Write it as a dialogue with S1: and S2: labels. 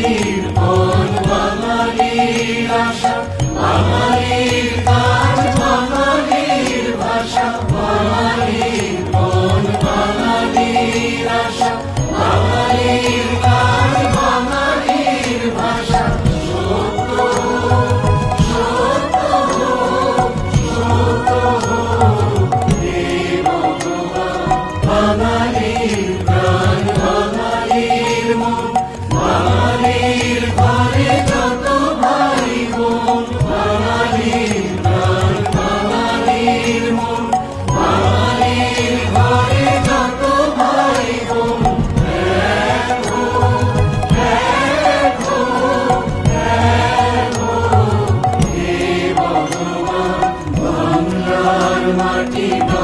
S1: বাঙালির পথ বাঙালির আশা বাঙালির কাজ বাঙালির ভাষা বাঙালির আশা। you are divine.